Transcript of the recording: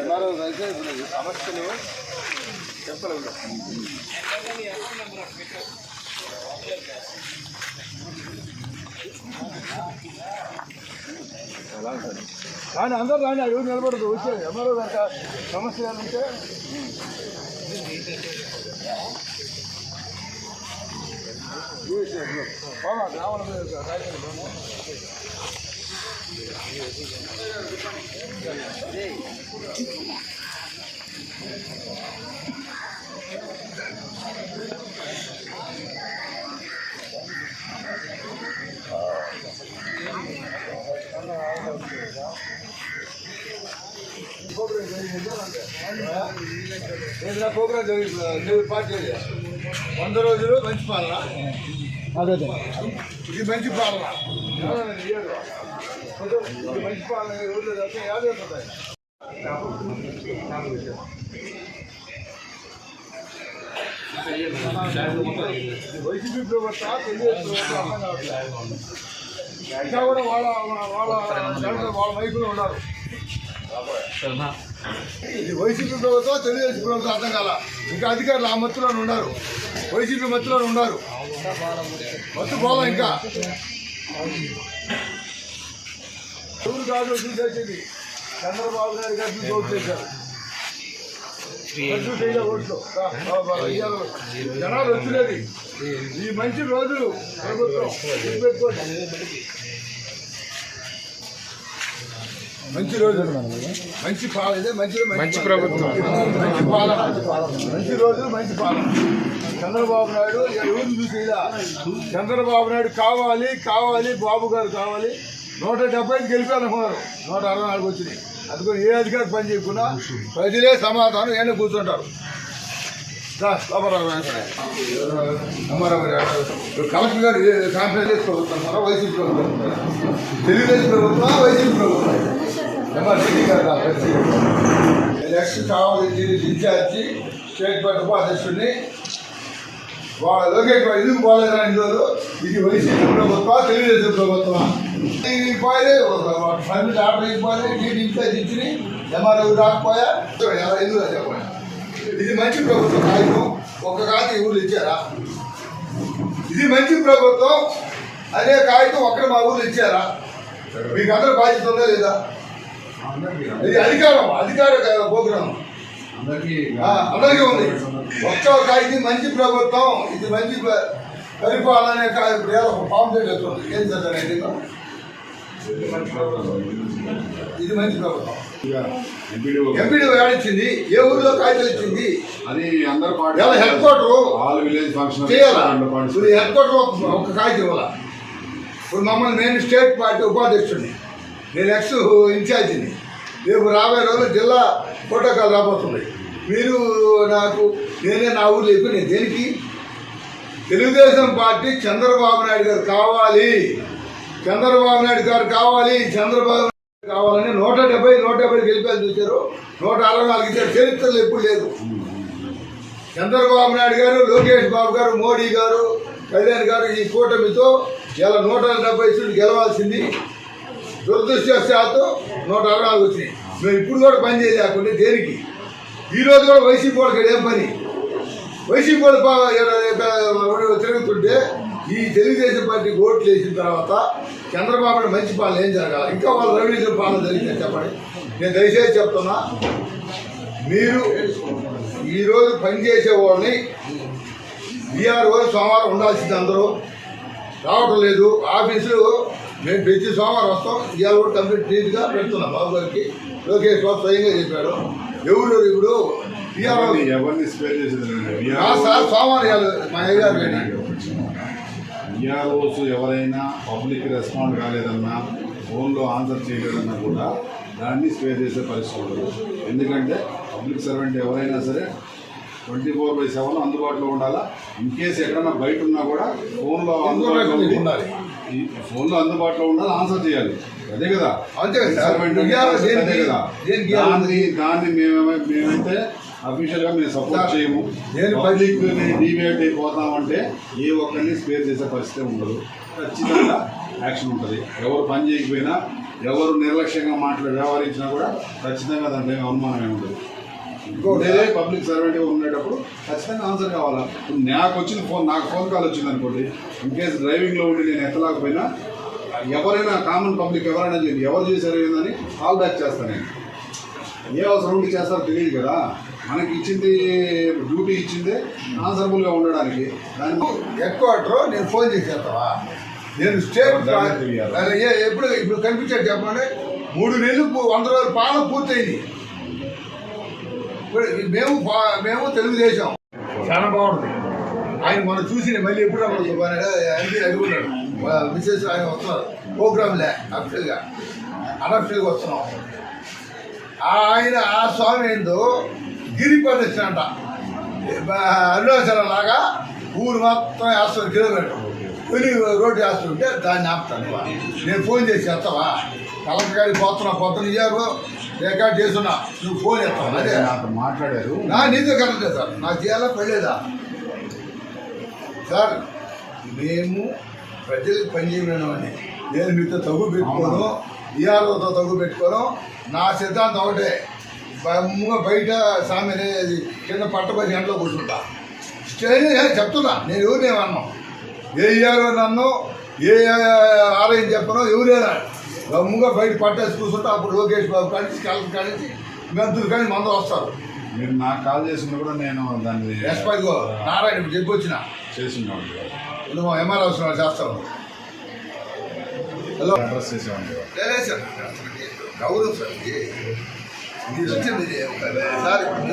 MRO అయితే సమస్యలు చెప్పలేదు కానీ అందరూ రాని ఎవరు నిలబడదు. వచ్చేది ఎంఆర్ఓ దాకా సమస్య ఉంటే బాబా గ్రామాల మీద రాజకీయ ఏదైనా ప్రోగ్రాం జరిగింది పార్టీ వంద రోజులు మంచి పాలన? అదే. ఇది మంచి పాలన? మంచి పాలన ఊళ్ళో చేస్తే యాభై వైసీపీ ప్రభుత్వం తెలుగుదేశం ప్రభుత్వం అర్థం ఇంకా కూడా వాళ్ళ వాళ్ళ వాళ్ళ ఉన్నారు ఇది వైసీపీ ప్రభుత్వం తెలుగుదేశం ప్రభుత్వం అర్థం కాల ఇంకా అధికారులు ఆ మత్తులో ఉన్నారు వైసీపీ మత్తులో ఉన్నారు మత్తు పోలా ఇంకా కాదు చంద్రబాబు నాయుడు గారు చూసి ఓటు చేశారు. ఓట్లు. జనాలు వచ్చినది ఈ మంచి రోజులు ప్రభుత్వం. మంచి రోజులు మంచి పాలన మంచి మంచి ప్రభుత్వం. మంచి పాలన. మంచి రోజులు మంచి పాలన. చంద్రబాబు నాయుడు ఎవరు చూసి ఇలా చంద్రబాబు నాయుడు కావాలి కావాలి బాబు గారు కావాలి. నూట డెబ్బై ఐదు గెలిపారనుకున్నారు నూట అరవై నాలుగు వచ్చినాయి. అందుకని ఏ అధికారి పని చేయకుండా ప్రజలే సమాధానం ఏమైనా కూర్చుంటారు. కలెక్టర్ గారు కాన్ఫరెన్స్ ప్రభుత్వం వైసీపీ ప్రభుత్వం? తెలుగుదేశం ప్రభుత్వం వైసీపీ ప్రభుత్వం ఎంఆర్సీ గారు ఎలక్షన్ వచ్చి. కావాలి ఇన్ఛార్జి స్టేట్ పార్టీ ఉపాధ్యక్షుడిని లోకేష్ ఎందుకు పోలేదా రోజులు ఇది వైసీపీ ప్రభుత్వం తెలుగుదేశం ప్రభుత్వం ఇది పోయే ఫ్రెండ్ ఆర్డర్ అయిపోయి నీటి ఇన్ఛార్జ్ ఇచ్చి ఎంఆర్ఓ రాకపోయా? ఎందుకు చెప్పండి ఇది మంచి ప్రభుత్వం కాగితం ఒక కాగితం ఊళ్ళు ఇచ్చారా? ఇది మంచి ప్రభుత్వం. అదే కాగితం ఒక్కడ మా ఊళ్ళు ఇచ్చారా? మీకు అందరూ బాధ్యత ఉందా లేదా? ఇది అధికారం అధికార ప్రోగ్రాం. అందరికీ ఉంది. ఒక్క కాగితం మంచి ప్రభుత్వం ఇది మంచి ప్ర- పరిపాలన పాంప్లెట్ వస్తుంది ఏం చదివారు ఇది? ఇది మంచి ప్రభుత్వం. ఎంపీడీ ఏడిచ్చింది ఏ ఊరిలో కాగితం ఇచ్చింది? అది అందరు హెడ్ క్వార్టర్ చేయాలా. హెడ్ క్వార్టర్ ఒక- కాగితం ఇవ్వాలా? ఇప్పుడు మమ్మల్ని నేను స్టేట్ పార్టీ ఉపాధ్యక్షుడిని. నేను ఎక్స్ ఇన్ఛార్జిని. రేపు రాబోయే రోజులు జిల్లా ప్రోటోకాల్ రాబోతుంది. మీరు నాకు నేనే నా ఊరు చెప్పి నేను దేనికి? తెలుగుదేశం పార్టీ చంద్రబాబు నాయుడు గారు కావాలి. చంద్రబాబు నాయుడు గారు కావాలి చంద్రబాబు నాయుడు కావాలని నూట డెబ్బై నూట డెబ్బై గెలిపారు చూశారు. నూట అరవై నాలుగు ఇచ్చారు. చరిత్రలు ఎప్పుడు లేదు. చంద్రబాబు నాయుడు గారు లోకేష్ బాబు గారు మోడీ గారు కళ్యాణ్ గారు ఈ కూటమితో ఇలా నూట డెబ్బై సీట్లు గెలవాల్సింది. దురదృష్టవశాత్తు నూట అరవై నాలుగు వచ్చినాయి. మేము ఇప్పుడు కూడా పని చేయలేకుండా దేనికి? ఈరోజు కూడా వైసీపీ వాళ్ళకి ఏం పని? వైసీపీ వాళ్ళు తిరుగుతుంటే ఈ తెలుగుదేశం పార్టీ ఓట్లు వేసిన తర్వాత చంద్రబాబు మంచి పాలన ఏం జరగాలి? ఇంకా వాళ్ళు రవినీతి పాలన జరిగిందని చెప్పండి. నేను దయచేసి చెప్తున్నా మీరు ఈరోజు పనిచేసే వాళ్ళని బీఆర్ఓ సోమవారం ఉండాల్సింది అందరూ. రావటం లేదు. ఆఫీసులు మేము ప్రతి సోమవారం వస్తాం. ఇవాళ కూడా కంప్లీట్ నీట్గా పెడుతున్నాం బాబు గారికి. లోకేష్ బాబు స్వయంగా చెప్పాడు. ఎవరు ఇప్పుడు? ఎవరిని స్పేర్ చేసేది సోమవారం మా. ఈఆర్ఓస్ ఎవరైనా పబ్లిక్ రెస్పాండ్ కాలేదన్నా ఫోన్లో ఆన్సర్ చేయలేదన్నా కూడా దాన్ని స్పేర్ చేసే పరిస్థితి ఉండదు. ఎందుకంటే పబ్లిక్ సర్వెంట్ ఎవరైనా సరే ట్వంటీ ఫోర్ బై సెవెన్ అందుబాటులో ఉండాలా? ఇన్ కేసు ఎక్కడన్నా బయట ఉన్నా కూడా ఫోన్లో అందుబాటులో ఉండి ఉండాలి. ఫోన్లో అందుబాటులో ఉండాలి ఆన్సర్ చేయాలి. అదే కదా? అంతే కదా? దాన్ని దాన్ని మేమే మేమైతే అఫీషియల్గా మేము సపోర్ట్ చేయము. నేను పబ్లిక్ డివేట్ అయిపోతామంటే ఏ ఒక్కరిని స్పేర్ చేసే పరిస్థితి ఉండదు. ఖచ్చితంగా యాక్షన్ ఉంటుంది. ఎవరు పని చేయకపోయినా ఎవరు నిర్లక్ష్యంగా మాట్లాడి వ్యవహరించినా కూడా ఖచ్చితంగా దాంట్లో అనుమానమే ఉండదు. ఇదే పబ్లిక్ సర్వెంట్ ఉండేటప్పుడు ఖచ్చితంగా ఆన్సర్ కావాలా? నాకు వచ్చిన ఫోన్ నాకు ఫోన్ కాల్ వచ్చింది అనుకోండి ఇన్ కేసు డ్రైవింగ్లో ఉండి నేను ఎత్తలేకపోయినా ఎవరైనా కామన్ పబ్లిక్ ఎవరైనా చేయండి. ఎవరు చేశారు ఏందని కాల్ బ్యాక్ చేస్తాను నేను. ఏ అవసరం ఉండి చేస్తారో తెలియదు కదా. మనకి ఇచ్చింది డ్యూటీ ఇచ్చిందే ఆన్సరబుల్గా ఉండడానికి. హెడ్ క్వార్టర్ నేను ఫోన్ చేసేస్తావా? నేను ఏ- ఎప్పుడు ఇప్పుడు కనిపించాడు చెప్పండి. మూడు నెలలు వంద రోజుల పాలన పూర్తయింది. ఇప్పుడు మేము మేము తెలుగుదేశం. చాలా బాగుంది. ఆయన మనం చూసి మళ్ళీ ఎప్పుడు ఎంపీ అడుగున్నాడు మిసెస్ ఆయన వస్తున్నారు ప్రోగ్రాంలే అఫీషియల్గా అనఫీల్గా వస్తున్నాం. ఆయన ఆ స్వామి ఏందో గిరి ప్రదక్షిణ అంట. అరుణాచలం లాగా ఊరు మొత్తం వేస్తారు కిలోమీటర్. కొని రోడ్డు వేస్తుంటే దాన్ని ఆపుతాను నేను ఫోన్ చేసి చేస్తావా కలెక్టర్ గారికి పోతున్నా పొద్దున ఇయ్యారు రికార్డ్ చేస్తున్నా నువ్వు ఫోన్ చేస్తావు? అదే. నాతో మాట్లాడారు. నా నీతో కరెక్టే సార్ నాకు చేయాలా పెళ్ళేదా సార్ మేము ప్రజలకు పనిచేయడం అని. నేను మీతో తగ్గు పెట్టుకోను ఈఆర్ఓతో తగ్గు పెట్టుకోను. నా సిద్ధాంతం ఒకటే. బొమ్మగా బయట సామె అనేది కింద పట్టబడి గంటలో కూర్చుంటా. స్టేజ్ చెప్తున్నా నేను ఎవరినేమన్నా ఏ ఈఆర్ఓ నన్ను ఏ ఆలయం చెప్పను ఎవరైనా గమ్ముగా బయట పట్టేసి కూర్చుంటా అప్పుడు లోకేష్ బాబు కలిసి కలెక్టర్ కలిసి మెంతులు కానీ మంద వస్తారు. మీరు నాకు కాల్ చేసిన కూడా నేను దాన్ని ఎస్పైగో నారాయణ ఇప్పుడు చేసినవాడిని నువ్వు ఎంఆర్ అవసరం చేస్తావు. హలో. అడ్రస్ చేసేవాడిని లేదు సార్. గౌరవం సార్. వచ్చింది. ఒకసారి.